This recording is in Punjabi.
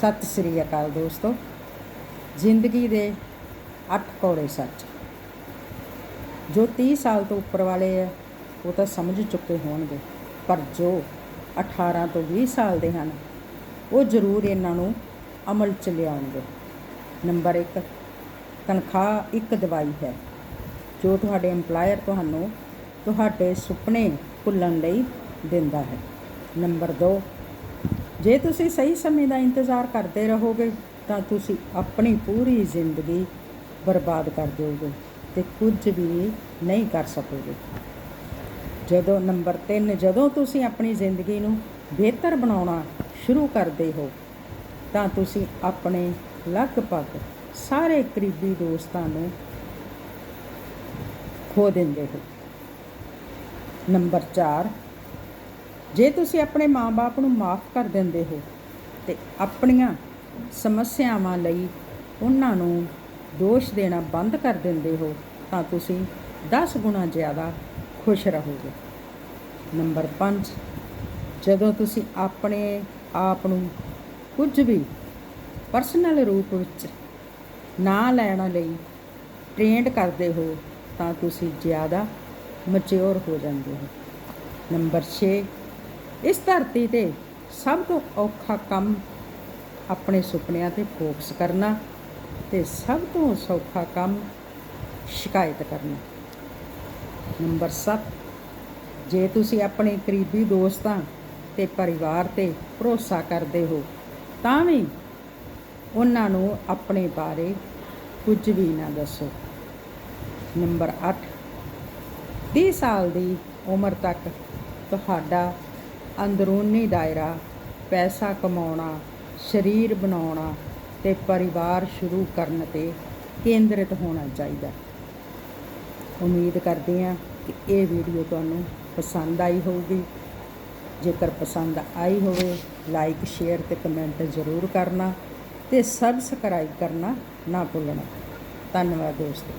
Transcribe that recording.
ਸਤਿ ਸ੍ਰੀ ਅਕਾਲ ਦੋਸਤੋ। ਜ਼ਿੰਦਗੀ ਦੇ 8 ਕੌੜੇ ਸੱਚ। ਜੋ 30 ਸਾਲ ਤੋਂ ਉੱਪਰ ਵਾਲੇ ਆ, ਉਹ ਤਾਂ ਸਮਝ ਚੁੱਕੇ ਹੋਣਗੇ। ਪਰ ਜੋ 18 ਤੋਂ 20 ਸਾਲ ਦੇ ਹਨ, ਉਹ ਜ਼ਰੂਰ ਇਹਨਾਂ ਨੂੰ ਅਮਲ ਚ ਲਿਆਉਣਗੇ। ਨੰਬਰ 1 ਤਨਖਾਹ ਇੱਕ ਦਵਾਈ ਹੈ। ਜੋ ਤੁਹਾਡੇ EMPLOYER ਤੁਹਾਨੂੰ ਤੁਹਾਡੇ ਸੁਪਨੇ ਭੁੱਲਣ ਲਈ ਦਿੰਦਾ ਹੈ। ਨੰਬਰ 2 ਜੇ ਤੁਸੀਂ ਸਹੀ ਸਮੇਂ ਦਾ ਇੰਤਜ਼ਾਰ ਕਰਦੇ ਰਹੋਗੇ, ਤਾਂ ਤੁਸੀਂ ਆਪਣੀ ਪੂਰੀ ਜ਼ਿੰਦਗੀ ਬਰਬਾਦ ਕਰ ਦਿਓਗੇ ਤੇ ਕੁਝ ਵੀ ਨਹੀਂ ਕਰ ਸਕੋਗੇ। ਜਦੋਂ ਨੰਬਰ 3 ਜਦੋਂ ਤੁਸੀਂ ਆਪਣੀ ਜ਼ਿੰਦਗੀ ਨੂੰ ਬਿਹਤਰ ਬਣਾਉਣਾ ਸ਼ੁਰੂ ਕਰਦੇ ਹੋ, ਤਾਂ ਤੁਸੀਂ ਆਪਣੇ ਲਗਭਗ ਸਾਰੇ ਕਰੀਬੀ ਦੋਸਤਾਂ ਨੂੰ ਖੋ ਦਿੰਦੇ ਹੋ। ਨੰਬਰ 4 ਜੇ ਤੁਸੀਂ ਆਪਣੇ ਮਾਪੇ ਨੂੰ ਮਾਫ ਕਰ ਦਿੰਦੇ ਹੋ ਤੇ ਆਪਣੀਆਂ ਸਮੱਸਿਆਵਾਂ ਲਈ ਉਹਨਾਂ ਨੂੰ ਦੋਸ਼ ਦੇਣਾ ਬੰਦ ਕਰ ਦਿੰਦੇ ਹੋ, ਤਾਂ ਤੁਸੀਂ 10 ਗੁਣਾ ਜ਼ਿਆਦਾ ਖੁਸ਼ ਰਹੋਗੇ। ਨੰਬਰ 5 ਜਦੋਂ ਤੁਸੀਂ ਆਪਣੇ ਆਪ ਨੂੰ ਕੁਝ ਵੀ ਪਰਸਨਲ ਰੂਪ ਵਿੱਚ ਨਾ ਲੈਣ ਲਈ ਟ੍ਰੇਨਡ ਕਰਦੇ ਹੋ, ਤਾਂ ਤੁਸੀਂ ਜ਼ਿਆਦਾ ਮੈਚੁਰ ਹੋ ਜਾਂਦੇ ਹੋ। ਨੰਬਰ 6 ਇਸ ਧਰਤੀ ਤੇ ਸਭ ਤੋਂ ਔਖਾ ਕੰਮ ਆਪਣੇ ਸੁਪਨਿਆਂ ਤੇ ਫੋਕਸ ਕਰਨਾ ਤੇ ਸਭ ਤੋਂ ਸੌਖਾ ਕੰਮ ਸ਼ਿਕਾਇਤ ਕਰਨਾ। ਨੰਬਰ 7 ਜੇ ਤੁਸੀਂ ਆਪਣੇ ਕਰੀਬੀ ਦੋਸਤਾਂ ਤੇ ਪਰਿਵਾਰ ਤੇ ਭਰੋਸਾ ਕਰਦੇ ਹੋ, ਤਾਂ ਵੀ ਉਹਨਾਂ ਨੂੰ ਆਪਣੇ ਬਾਰੇ ਕੁਝ ਵੀ ਨਾ ਦੱਸੋ। ਨੰਬਰ 8 30 ਸਾਲ ਦੀ ਉਮਰ ਤੱਕ ਤੁਹਾਡਾ ਅੰਦਰੂਨੀ ਦਾਇਰਾ, ਪੈਸਾ ਕਮਾਉਣਾ, ਸਰੀਰ ਬਣਾਉਣਾ ਤੇ ਪਰਿਵਾਰ ਸ਼ੁਰੂ ਕਰਨ ਤੇ ਕੇਂਦਰਿਤ ਹੋਣਾ ਚਾਹੀਦਾ ਉਮੀਦ ਕਰਦੇ ਹਾਂ ਕਿ ਇਹ ਵੀਡੀਓ ਤੁਹਾਨੂੰ ਪਸੰਦ ਆਈ ਹੋਊਗੀ। ਜੇਕਰ ਪਸੰਦ ਆਈ ਹੋਵੇ ਲਾਈਕ ਸ਼ੇਅਰ ਤੇ ਕਮੈਂਟ ਜ਼ਰੂਰ ਕਰਨਾ ਤੇ ਸਬਸਕ੍ਰਾਈਬ ਕਰਨਾ ਨਾ ਭੁੱਲਣਾ। ਧੰਨਵਾਦ ਦੋਸਤੋ।